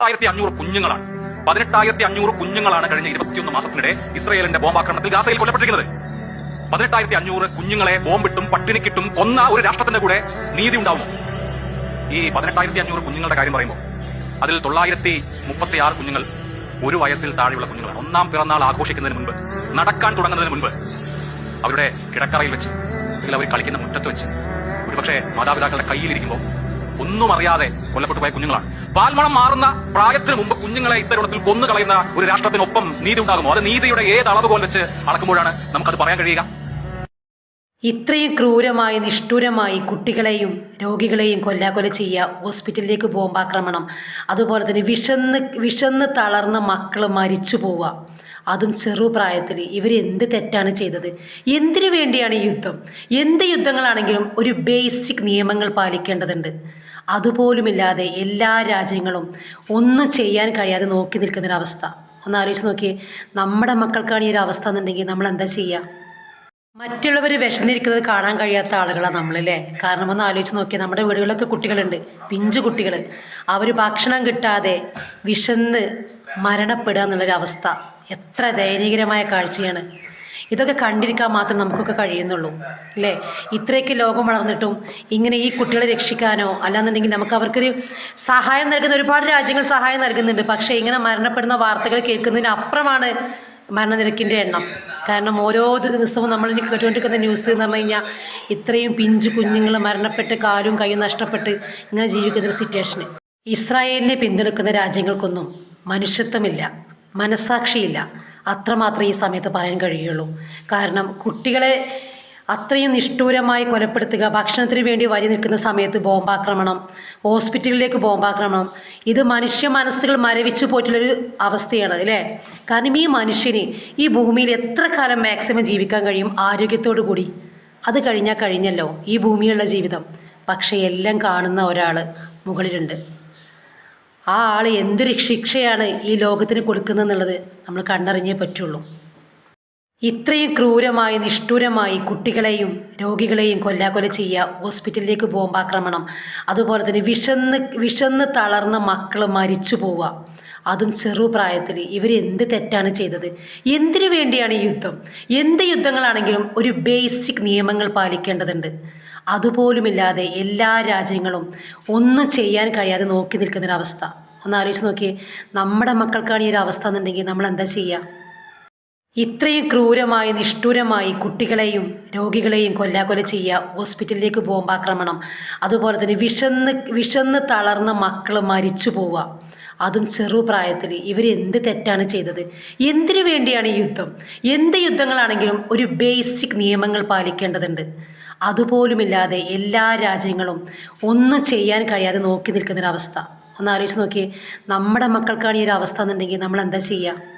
പതിനെട്ടായിരത്തി അഞ്ഞൂറ് കുഞ്ഞുങ്ങളാണ്. പതിനെട്ടായിരത്തി അഞ്ഞൂറ് കുഞ്ഞുങ്ങളാണ് കഴിഞ്ഞ ഇരുപത്തിയൊന്ന് മാസത്തിനിടെ ഇസ്രയേലിന്റെ ബോംബാക്രമണത്തിൽ ഗാസയിൽ കൊല്ലപ്പെട്ടിരിക്കുന്നത്. പതിനെട്ടായിരത്തി അഞ്ഞൂറ് കുഞ്ഞുങ്ങളെ ബോംബിട്ടും പട്ടിണിക്കിട്ടും കൊന്ന ഒരു രാഷ്ട്രത്തിന്റെ കൂടെ നീതി ഉണ്ടാവുമോ? ഈ പതിനെട്ടായിരത്തി അഞ്ഞൂറ് കുഞ്ഞുങ്ങളുടെ കാര്യം പറയുമ്പോൾ അതിൽ തൊള്ളായിരത്തി മുപ്പത്തി ആറ് കുഞ്ഞുങ്ങൾ ഒരു വയസ്സിൽ താഴെയുള്ള കുഞ്ഞുങ്ങളാണ്. ഒന്നാം പിറന്നാൾ ആഘോഷിക്കുന്നതിന് മുൻപ് നടക്കാൻ തുടങ്ങുന്നതിന് മുൻപ് അവരുടെ കിടക്കറയിൽ വെച്ച് അല്ലെങ്കിൽ അവർ കളിക്കുന്ന മുറ്റത്ത് വെച്ച്. ഒരുപക്ഷെ മാതാപിതാക്കളുടെ കയ്യിലിരിക്കുമ്പോൾ ഒന്നും അറിയാതെ കൊല്ലപ്പെട്ടു പോയ കുഞ്ഞുങ്ങളാണ്. പാൽമണം മാറുന്ന പ്രായത്തിന് മുമ്പ് കുഞ്ഞുങ്ങളെ ഇത്തരത്തിൽ കൊന്നു കളയുന്ന ഒരു രാഷ്ട്രത്തിനൊപ്പം നീതി ഉണ്ടാകുമോ? അത് നീതിയുടെ ഏത് അളവുകോൽ വെച്ച് അളക്കുമ്പോഴാണ് നമുക്കത് പറയാൻ കഴിയുക? ഇത്രയും ക്രൂരമായി നിഷ്ഠൂരമായി കുട്ടികളെയും രോഗികളെയും കൊല്ലാക്കൊല ചെയ്യുക ഹോസ്പിറ്റലിലേക്ക് ബോംബാക്രമണം. അതുപോലെ തന്നെ വിഷന്ന് വിഷന്ന് തളർന്ന മക്കൾ മരിച്ചു പോവുക. അതും ചെറുപ്രായത്തിൽ ഇവർ എന്ത് തെറ്റാണ് ചെയ്തത്? എന്തിനു വേണ്ടിയാണ് ഈ യുദ്ധം? എന്ത് യുദ്ധങ്ങളാണെങ്കിലും ഒരു ബേസിക് നിയമങ്ങൾ പാലിക്കേണ്ടതുണ്ട്. അതുപോലുമില്ലാതെ എല്ലാ രാജ്യങ്ങളും ഒന്നും ചെയ്യാൻ കഴിയാതെ നോക്കി നിൽക്കുന്നൊരവസ്ഥ. ഒന്ന് ആലോചിച്ച് നോക്കിയേ നമ്മുടെ മക്കൾക്കാണ് ഈ ഒരു അവസ്ഥ എന്നുണ്ടെങ്കിൽ നമ്മൾ എന്താ ചെയ്യുക മറ്റുള്ളവർ വിശന്നിരിക്കുന്നത് കാണാൻ കഴിയാത്ത ആളുകളാണ് നമ്മളല്ലേ കാരണം ഒന്ന് ആലോചിച്ച് നോക്കിയാൽ നമ്മുടെ വീടുകളിലൊക്കെ കുട്ടികളുണ്ട് പിഞ്ചു കുട്ടികൾ അവർ ഭക്ഷണം കിട്ടാതെ വിശന്ന് മരണപ്പെടുക എന്നുള്ളൊരു അവസ്ഥ എത്ര ദയനീയകരമായ കാഴ്ചയാണ്. ഇതൊക്കെ കണ്ടിരിക്കാൻ മാത്രം നമുക്കൊക്കെ കഴിയുന്നുള്ളൂ അല്ലേ? ഇത്രയൊക്കെ ലോകം വളർന്നിട്ടും ഇങ്ങനെ ഈ കുട്ടികളെ രക്ഷിക്കാനോ അല്ലാന്നുണ്ടെങ്കിൽ നമുക്ക് അവർക്കൊരു സഹായം നൽകുന്ന ഒരുപാട് രാജ്യങ്ങൾ സഹായം നൽകുന്നുണ്ട്. പക്ഷേ ഇങ്ങനെ മരണപ്പെടുന്ന വാർത്തകൾ കേൾക്കുന്നതിന് അപ്പുറമാണ് മരണനിരക്കിന്റെ എണ്ണം. കാരണം ഓരോ ദിവസവും നമ്മൾ കേട്ടുകൊണ്ടിരിക്കുന്ന ന്യൂസ് എന്ന് പറഞ്ഞു കഴിഞ്ഞാൽ ഇത്രയും പിഞ്ചു കുഞ്ഞുങ്ങൾ മരണപ്പെട്ട് കാലും കൈയും നഷ്ടപ്പെട്ട് ഇങ്ങനെ ജീവിക്കുന്ന ഒരു സിറ്റുവേഷന് ഇസ്രായേലിനെ പിന്തുണക്കുന്ന രാജ്യങ്ങൾക്കൊന്നും മനുഷ്യത്വമില്ല. മനസാക്ഷിയില്ല അത്രമാത്രം ഈ സമയത്ത് പറയാൻ കഴിയുള്ളൂ. കാരണം കുട്ടികളെ അത്രയും നിഷ്ഠൂരമായി കൊലപ്പെടുത്തുക ഭക്ഷണത്തിന് വേണ്ടി വരി നിൽക്കുന്ന സമയത്ത് ബോംബാക്രമണം ഹോസ്പിറ്റലിലേക്ക് ബോംബാക്രമണം ഇത് മനുഷ്യ മനസ്സുകൾ മരവിച്ചു പോയിട്ടുള്ളൊരു അവസ്ഥയാണ് അല്ലേ? കാരണം ഈ മനുഷ്യന് ഈ ഭൂമിയിൽ എത്ര കാലം മാക്സിമം ജീവിക്കാൻ കഴിയും? ആരോഗ്യത്തോടു കൂടി. അത് കഴിഞ്ഞാൽ കഴിഞ്ഞല്ലോ ഈ ഭൂമിയിലുള്ള ജീവിതം. പക്ഷേ എല്ലാം കാണുന്ന ഒരാൾ മുകളിലുണ്ട്. ആ ആൾ എന്തൊരു ശിക്ഷയാണ് ഈ ലോകത്തിന് കൊടുക്കുന്നതെന്നുള്ളത് നമ്മൾ കണ്ടറിഞ്ഞേ പറ്റുള്ളൂ. ഇത്രയും ക്രൂരമായി നിഷ്ഠൂരമായി കുട്ടികളെയും രോഗികളെയും കൊല്ലാക്കൊല ചെയ്യുക ഹോസ്പിറ്റലിലേക്ക് ബോംബാക്രമണം അതുപോലെ തന്നെ വിഷന്ന് വിഷന്ന് തളർന്ന മക്കൾ മരിച്ചു പോവുക അതും ചെറുപ്രായത്തിൽ ഇവർ എന്ത് തെറ്റാണ് ചെയ്തത്? എന്തിനു വേണ്ടിയാണ് ഈ യുദ്ധം? എന്ത് യുദ്ധങ്ങളാണെങ്കിലും ഒരു ബേസിക് നിയമങ്ങൾ പാലിക്കേണ്ടതുണ്ട്. അതുപോലുമില്ലാതെ എല്ലാ രാജ്യങ്ങളും ഒന്നും ചെയ്യാൻ കഴിയാതെ നോക്കി നിൽക്കുന്നൊരവസ്ഥ. ഒന്ന് ആലോചിച്ച് നോക്കിയേ നമ്മുടെ മക്കൾക്കാണ് ഈ ഒരു അവസ്ഥ എന്നുണ്ടെങ്കിൽ നമ്മൾ എന്താ ചെയ്യുക ഇത്രയും ക്രൂരമായി നിഷ്ഠൂരമായി കുട്ടികളെയും രോഗികളെയും കൊല്ലാക്കൊല ചെയ്യുക ഹോസ്പിറ്റലിലേക്ക് ബോംബാക്രമണം അതുപോലെ തന്നെ വിഷന്ന് വിഷന്ന് തളർന്ന മക്കൾ മരിച്ചു പോവുക. അതും ചെറുപ്രായത്തിൽ ഇവർ എന്ത് തെറ്റാണ് ചെയ്തത്? എന്തിനു വേണ്ടിയാണ് ഈ യുദ്ധം? എന്ത് യുദ്ധങ്ങളാണെങ്കിലും ഒരു ബേസിക് നിയമങ്ങൾ പാലിക്കേണ്ടതുണ്ട്. അതുപോലുമില്ലാതെ എല്ലാ രാജ്യങ്ങളും ഒന്നും ചെയ്യാൻ കഴിയാതെ നോക്കി നിൽക്കുന്നൊരവസ്ഥ. ഒന്ന് ആലോചിച്ച് നോക്കിയേ. നമ്മുടെ മക്കൾക്കാണ് ഈ ഒരു അവസ്ഥ എന്നുണ്ടെങ്കിൽ നമ്മൾ എന്താ ചെയ്യുക